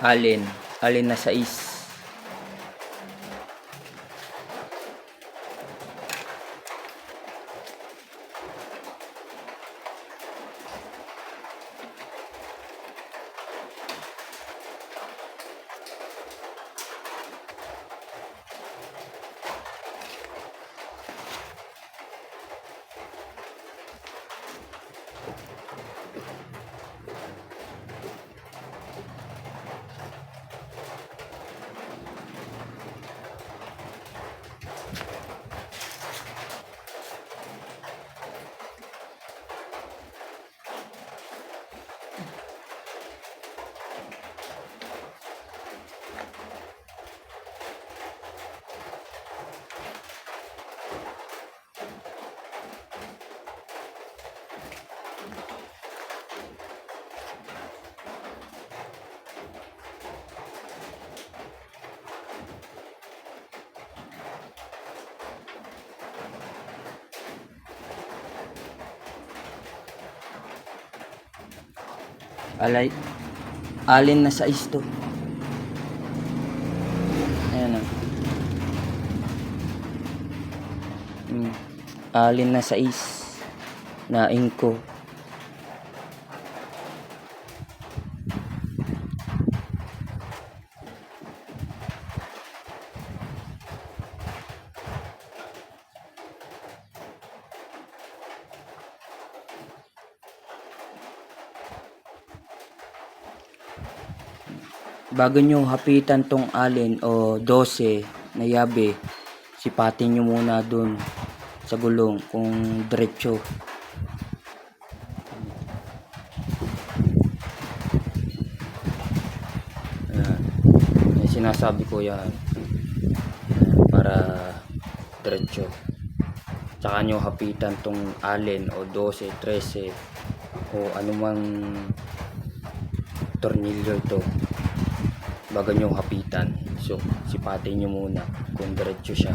alin, alin na sais. Alay, alin na sais to. Ayan o. Mm. Alin na sais. Naing ko. Bago nyo hapitan tong alin o 12 na yabe, sipatin nyo muna dun sa gulong kung diretso. Ayan. Yung sinasabi ko yan. Para diretso. Tsaka nyo hapitan tong alin o 12, 13 o anumang tornilyo ito bago nyo hapitan. So sipatin nyo muna. Kung diretso siya